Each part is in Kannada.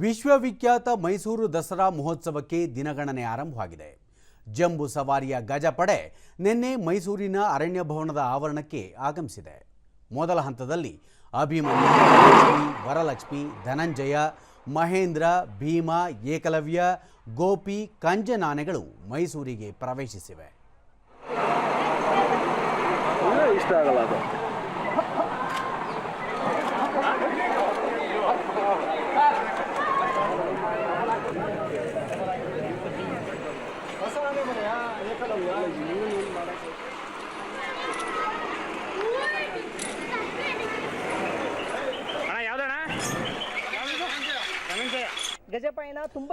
ವಿಶ್ವವಿಖ್ಯಾತ ಮೈಸೂರು ದಸರಾ ಮಹೋತ್ಸವಕ್ಕೆ ದಿನಗಣನೆ ಆರಂಭವಾಗಿದೆ. ಜಂಬೂ ಸವಾರಿಯ ಗಜಪಡೆ ನಿನ್ನೆ ಮೈಸೂರಿನ ಅರಣ್ಯ ಭವನದ ಆವರಣಕ್ಕೆ ಆಗಮಿಸಿದೆ. ಮೊದಲ ಹಂತದಲ್ಲಿ ಅಭಿಮನ್ಯು, ಲಕ್ಷ್ಮಿ, ವರಲಕ್ಷ್ಮಿ, ಧನಂಜಯ, ಮಹೇಂದ್ರ, ಭೀಮ, ಏಕಲವ್ಯ, ಗೋಪಿ, ಕಂಜನಾನೆಗಳು ಮೈಸೂರಿಗೆ ಪ್ರವೇಶಿಸಿವೆ.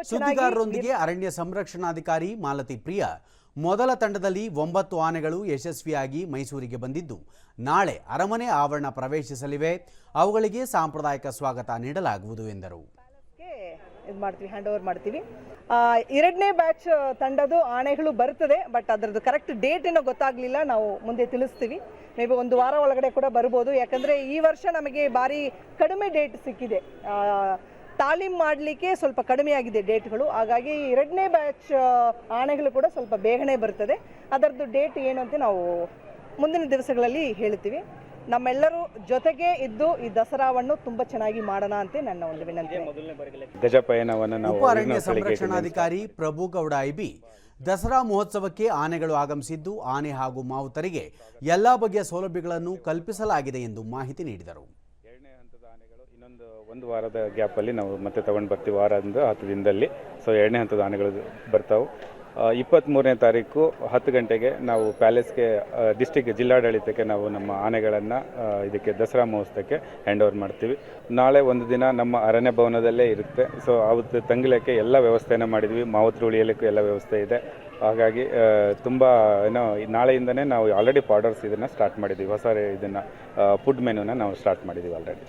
ಸುದ್ದಿಗಾರರೊಂದಿಗೆ ಅರಣ್ಯ ಸಂರಕ್ಷಣಾಧಿಕಾರಿ ಮಾಲತಿ ಪ್ರಿಯ. ಮೊದಲ ತಂಡದಲ್ಲಿ ಒಂಬತ್ತು ಆನೆಗಳು ಯಶಸ್ವಿಯಾಗಿ ಮೈಸೂರಿಗೆ ಬಂದಿದ್ದು ನಾಳೆ ಅರಮನೆ ಆವರಣ ಪ್ರವೇಶಿಸಲಿವೆ. ಅವುಗಳಿಗೆ ಸಾಂಪ್ರದಾಯಿಕ ಸ್ವಾಗತ ನೀಡಲಾಗುವುದು ಎಂದರು. ಇದು ಮಾಡ್ತೀವಿ ಹ್ಯಾಂಡ್ ಓವರ್ ಮಾಡ್ತೀವಿ. ಎರಡನೇ ಬ್ಯಾಚ್ ತಂಡದ್ದು ಆಣೆಗಳು ಬರ್ತದೆ ಬಟ್ ಅದರದ್ದು ಕರೆಕ್ಟ್ ಡೇಟ್ ಏನೋ ಗೊತ್ತಾಗಲಿಲ್ಲ, ನಾವು ಮುಂದೆ ತಿಳಿಸ್ತೀವಿ. ಮೇ ಬಿ ಒಂದು ವಾರ ಒಳಗಡೆ ಕೂಡ ಬರ್ಬೋದು. ಯಾಕಂದರೆ ಈ ವರ್ಷ ನಮಗೆ ಭಾರಿ ಕಡಿಮೆ ಡೇಟ್ ಸಿಕ್ಕಿದೆ. ತಾಲೀಮ್ ಮಾಡಲಿಕ್ಕೆ ಸ್ವಲ್ಪ ಕಡಿಮೆ ಆಗಿದೆ ಡೇಟ್ಗಳು ಹಾಗಾಗಿ ಎರಡನೇ ಬ್ಯಾಚ್ ಆಣೆಗಳು ಕೂಡ ಸ್ವಲ್ಪ ಬೇಗನೆ ಬರ್ತದೆ. ಅದರದ್ದು ಡೇಟ್ ಏನು ಅಂತ ನಾವು ಮುಂದಿನ ದಿವಸಗಳಲ್ಲಿ ಹೇಳ್ತೀವಿ. ನಮ್ಮೆಲ್ಲರೂ ಜೊತೆಗೆ ಇದ್ದು ಈ ದಸರಾವನ್ನು ತುಂಬಾ ಚೆನ್ನಾಗಿ ಮಾಡೋಣ ಅಂತ ನನ್ನ ಒಂದು ವಿನಂತಿ. ಗಜಪಯಣವನ್ನು ನಾವು ಉಪ ಅರಣ್ಯ ಸಂರಕ್ಷಣಾಧಿಕಾರಿ ಪ್ರಭು ಗೌಡ ಐಬಿ ದಸರಾ ಮಹೋತ್ಸವಕ್ಕೆ ಆನೆಗಳು ಆಗಮಿಸಿದ್ದು ಆನೆ ಹಾಗೂ ಮಾವುತರಿಗೆ ಎಲ್ಲಾ ಬಗೆಯ ಸೌಲಭ್ಯಗಳನ್ನು ಕಲ್ಪಿಸಲಾಗಿದೆ ಎಂದು ಮಾಹಿತಿ ನೀಡಿದರು. ಎರಡನೇ ಹಂತದ ಆನೆಗಳು ಇನ್ನೊಂದು ಒಂದು ವಾರದ ಗ್ಯಾಪಲ್ಲಿ ನಾವು ಮತ್ತೆ ತಗೊಂಡು ಬರ್ತೀವಿ ವಾರದಿಂದ ಹತ್ತು ದಿನದಲ್ಲಿ. ಸೊ ಎರಡನೇ ಹಂತದ ಆನೆಗಳು ಬರ್ತಾವೆ. ಇಪ್ಪತ್ತ್ಮೂರನೇ ತಾರೀಕು ಹತ್ತು ಗಂಟೆಗೆ ನಾವು ಪ್ಯಾಲೇಸ್ಗೆ ಡಿಸ್ಟಿಕ್ ಜಿಲ್ಲಾಡಳಿತಕ್ಕೆ ನಾವು ನಮ್ಮ ಆನೆಗಳನ್ನು ಇದಕ್ಕೆ ದಸರಾ ಮಹೋತ್ಸವಕ್ಕೆ ಹ್ಯಾಂಡ್ ಓವರ್ ಮಾಡ್ತೀವಿ. ನಾಳೆ ಒಂದು ದಿನ ನಮ್ಮ ಅರಣ್ಯ ಭವನದಲ್ಲೇ ಇರುತ್ತೆ. ಸೊ ಅವತ್ತು ತಂಗಿಲಕ್ಕೆ ಎಲ್ಲ ವ್ಯವಸ್ಥೆಯನ್ನು ಮಾಡಿದ್ವಿ. ಮಾವತ್ರ ಉಳಿಯಲಿಕ್ಕೂ ಎಲ್ಲ ವ್ಯವಸ್ಥೆ ಇದೆ. ಹಾಗಾಗಿ ತುಂಬ, ಏನೋ ನಾಳೆಯಿಂದನೇ ನಾವು ಆಲ್ರೆಡಿ ಪಾರ್ಡರ್ಸ್ ಇದನ್ನು ಸ್ಟಾರ್ಟ್ ಮಾಡಿದ್ದೀವಿ ಹೊಸ ಇದನ್ನು ಫುಡ್ ಮೆನುನ ನಾವು ಸ್ಟಾರ್ಟ್ ಮಾಡಿದ್ದೀವಿ ಆಲ್ರೆಡಿ